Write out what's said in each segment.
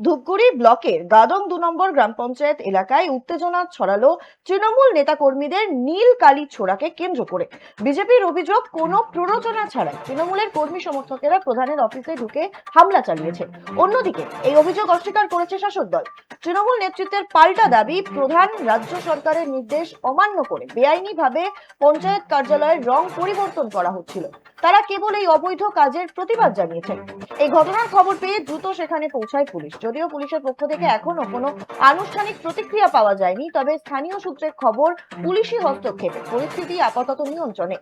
ধূপগুড়ি ব্লকের গাদং দু নম্বর গ্রাম পঞ্চায়েত এলাকায় উত্তেজনা ছড়ালো তৃণমূল নেতাকর্মীদের নীল কালী ছোড়াকে কেন্দ্র করে। বিজেপির অভিযোগ, কোনো প্ররোচনা ছাড়াই তৃণমূলের কর্মী সমর্থকেরা প্রধানের অফিসে ঢুকে হামলা চালিয়েছে। অন্যদিকে এই অভিযোগ অস্বীকার করেছে শাসক দল। তৃণমূল নেতৃত্বের পাল্টা দাবি, প্রধান রাজ্য সরকারের নির্দেশ অমান্য করে বেআইনিভাবে পঞ্চায়েত কার্যালয়ের রং পরিবর্তন করা হচ্ছিল। তারা কেবল এই অবৈধ কাজের প্রতিবাদ জানিয়েছেন। এই ঘটনার খবর পেয়ে দ্রুত সেখানে পৌঁছায় পুলিশ। যদিও পুলিশের পক্ষ থেকে এখনও কোনো আনুষ্ঠানিক প্রতিক্রিয়া পাওয়া যায়নি, তবে স্থানীয় সূত্রের খবর পুলিশি হস্তক্ষেপে। পরিস্থিতি আপাতত নিয়ন্ত্রণে।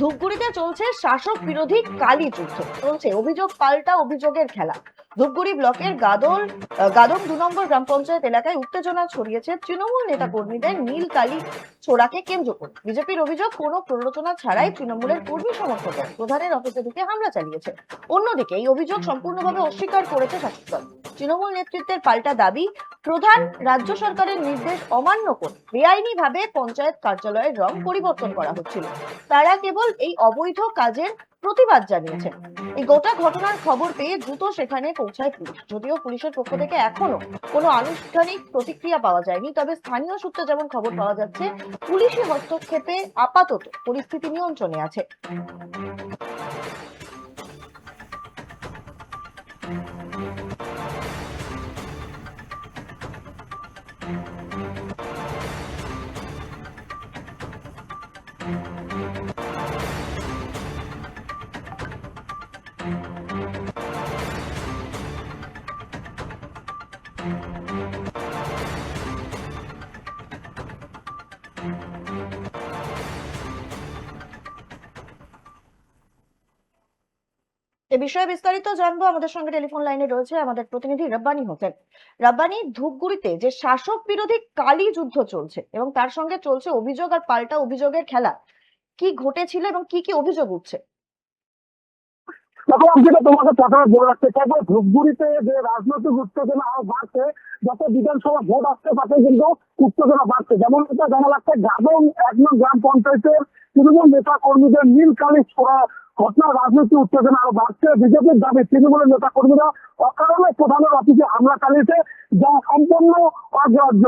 ধূপগুড়িতে চলছে শাসক বিরোধী কালী যুদ্ধ। চলছে অভিযোগ পাল্টা অভিযোগের খেলা। ধূপগুড়ি ব্লকের গাদল গাদম দু নম্বর গ্রাম পঞ্চায়েত এলাকায় উত্তেজনা ছড়িয়েছে তৃণমূল নেতা কর্মীদের নীল কালী ছোড়াকে কেন্দ্র করে। বিজেপির অভিযোগ, কোন প্ররোচনা ছাড়াই তৃণমূলের কর্মী সমর্থকরা প্রধানের অফিসে ঢুকে হামলা চালিয়েছে। অন্যদিকে এই অভিযোগ সম্পূর্ণভাবে অস্বীকার করেছে শাসক দল। তৃণমূল নেতৃত্বের পাল্টা দাবি, প্রধান রাজ্য সরকারের নির্দেশ অমান্য করে বেআইনিভাবে পঞ্চায়েত কার্যালয়ের রং পরিবর্তন করা হচ্ছিল। তারা কেবল এই অবৈধ কাজের প্রতিবাদ জানিয়েছেন। এই গোটা ঘটনার খবর পেয়ে দ্রুত সেখানে পৌঁছায় পুলিশ। যদিও পুলিশের পক্ষ থেকে এখনও কোনো আনুষ্ঠানিক প্রতিক্রিয়া পাওয়া যায়নি, তবে স্থানীয় সূত্রে যেমন খবর পাওয়া যাচ্ছে, পুলিশি হস্তক্ষেপে আপাতত পরিস্থিতি নিয়ন্ত্রণে আছে। Thank বিষয়ে বিস্তারিত জানব। আমাদের সঙ্গে টেলিফোন লাইনে রয়েছে আমাদের প্রতিনিধি রব্বানি হোসেন। রব্বানি, ধূপগুড়িতে যে শাসক বিরোধী কালী যুদ্ধ চলছে এবং তার সঙ্গে চলছে অভিযোগ আর পাল্টা অভিযোগের খেলা, কি ঘটেছিল এবং কি কি অভিযোগ উঠছে? চাইব, ধূপগুড়িতে যে রাজনৈতিক উত্তেজনা বাড়ছে, যত বিধানসভা ভোট আসতে পারছে কিন্তু উত্তেজনা বাড়ছে। যেমন জানা লাগছে গাদন এক নং গ্রাম পঞ্চায়েতের তৃণমূল নেতা কর্মীদের নীল কালী ছোড়া ঘটনা, রাজনীতি উত্তেজনা আরও বাড়ছে। বিজেপির দাবি, তৃণমূলের নেতা কর্মীরা অকারণে প্রধানের অফিসে হামলা চালিয়েছে, যা সম্পূর্ণ অগ্রাহ্য।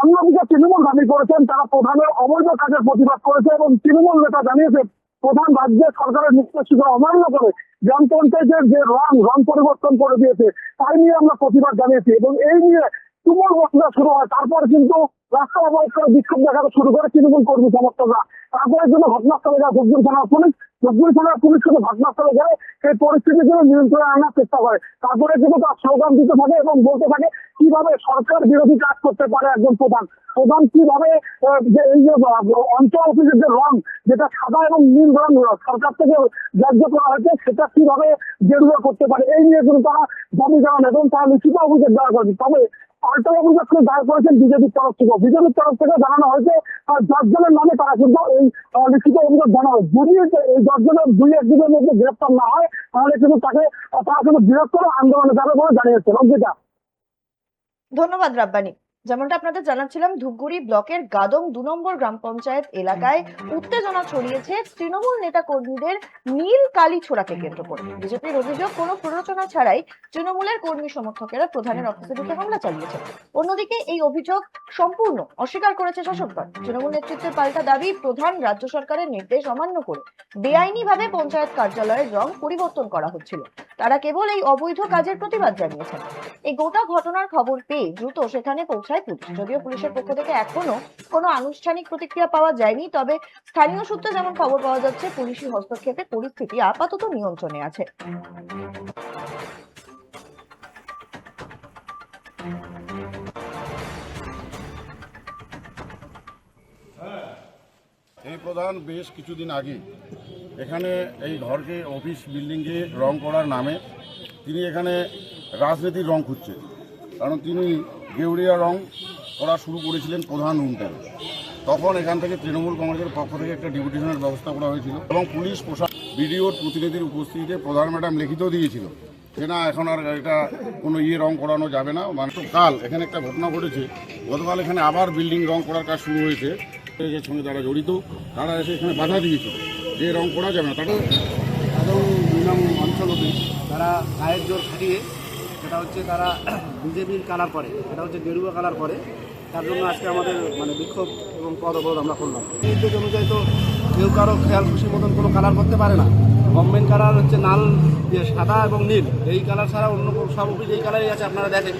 অন্যদিকে তৃণমূল দাবি করেছেন, তারা প্রধানের অবৈধ কাজের প্রতিবাদ করেছে এবং তৃণমূল নেতা জানিয়েছে, প্রধান রাজ্য সরকারের নির্দেশিকা অমান্য করে গ্রাম পঞ্চায়েতের যে রং রং পরিবর্তন করে দিয়েছে, তাই নিয়ে আমরা প্রতিবাদ জানিয়েছি এবং এই নিয়ে তুমুল বসনা শুরু হয়। তারপর কিন্তু রাস্তা অবরোধ করে বিক্ষোভ দেখাতে শুরু করে তৃণমূল কর্মী সমর্থকরা। তারপরে জন্য ঘটনাস্থলে যায় ধূপগুড়ি থানার পুলিশ ধূপগুড়ি থানার পুলিশ কিন্তু ঘটনাস্থলে যায়, সেই পরিস্থিতি কিন্তু নিয়ন্ত্রণে আনার চেষ্টা করে। তারপরে কিন্তু তার স্লোগান দিতে থাকে এবং বলতে থাকে, কীভাবে সরকার বিরোধী কাজ করতে পারে একজন প্রধান? প্রধান কীভাবে যে এই যে অঞ্চল অফিসের যে রং, যেটা সাদা এবং নীল রং সরকার থেকে ন্যায্য করা হয়েছে, সেটা কীভাবে গেরুয়া করতে পারে? এই নিয়ে কিন্তু তারা দাবি জানান এবং তারা লিখিত অভিযোগ দেওয়া করেছে। তবে পাল্টা কিন্তু দায়ের করেছেন, বিজেপির তরফ থেকে। বিজেপির তরফ থেকে জানানো হয়েছে দশজনের নামে তারা কিন্তু এই লিখিত অভিযোগ জানা হয়। যদি এই দশজনের দুই একদিনের মধ্যে গ্রেপ্তার না হয়, তাহলে কিন্তু তাকে তারা কিন্তু বৃহত্তর আন্দোলনে যাবে বলে জানিয়েছে অঙ্কিতা। ধন্যবাদ রাব্বানি। যেমনটা আপনাদের জানাচ্ছিলাম, ধূপগুড়ি ব্লকের গাদং দু নম্বর গ্রাম পঞ্চায়েত এলাকায় উত্তেজনা ছড়িয়েছে তৃণমূল নেতা কর্মীদের নীল কালী ছোড়াকে কেন্দ্র করে। বিজেপির অভিযোগ, কোনো প্ররোচনা ছাড়াই তৃণমূলের কর্মী সমর্থকেরা প্রধানের অফিসে ঢুকে হামলা চালিয়েছে। অন্যদিকে এই অভিযোগ সম্পূর্ণ অস্বীকার করেছে শাসক দল তৃণমূল নেতৃত্বের পাল্টা দাবি, প্রধান রাজ্য সরকারের নির্দেশ অমান্য করে বেআইনিভাবে পঞ্চায়েত কার্যালয়ের রং পরিবর্তন করা হচ্ছিল। তারা কেবল এই অবৈধ কাজের প্রতিবাদ জানিয়েছেন। এই গোটা ঘটনার খবর পেয়ে দ্রুত সেখানে পৌঁছায় পুলিশ। যদিও পুলিশের পক্ষ থেকে এখনও কোনো আনুষ্ঠানিক প্রতিক্রিয়া পাওয়া যায়নি, তবে স্থানীয় সূত্রে যেমন খবর পাওয়া যাচ্ছে, পুলিশি হস্তক্ষেপে পরিস্থিতি আপাতত নিয়ন্ত্রণে আছে। এই প্রধান বেশ কিছুদিন আগে এখানে এই ঘরকে অফিস বিল্ডিংকে রং করার নামে তিনি এখানে রাজনীতির রং খুঁজছে কারণ তিনি গেউরিয়া রং করা শুরু করেছিলেন প্রধান রুমটায় তখন এখান থেকে তৃণমূল কংগ্রেসের পক্ষ থেকে একটা ডিপুটেশনের ব্যবস্থা করা হয়েছিল এবং পুলিশ প্রশাসন বিডিওর প্রতিনিধির উপস্থিতিতে প্রধান ম্যাডাম লিখিত দিয়েছিল যে, না, এখন আর এটা কোনো ইয়ে রং করানো যাবে না। মানে কাল এখানে একটা ঘটনা ঘটেছে। গতকাল এখানে আবার বিল্ডিং রং করার কাজ শুরু হয়েছে। এর সঙ্গে যারা জড়িত, তারা এসে এখানে বাধা দিয়েছিল যে রং করা যাবে না, তারা একদম দুই নং অঞ্চল অফিস তারা গায়ের জোর খাটিয়ে, সেটা হচ্ছে তারা বিজেপির কালার করে, সেটা হচ্ছে গেরুয়া কালার করে, তার জন্য আজকে আমাদের মানে বিক্ষোভ এবং পদ আমরা করলাম। নির্দেশ অনুযায়ী তো কেউ কারও খেয়াল খুশি মতন কোনো কালার করতে পারে না। গভর্নমেন্ট কালার হচ্ছে নাল যে সাদা এবং নীল। এই কালার ছাড়া অন্য সব অফিস এই কালারই আছে, আপনারা দেখেন।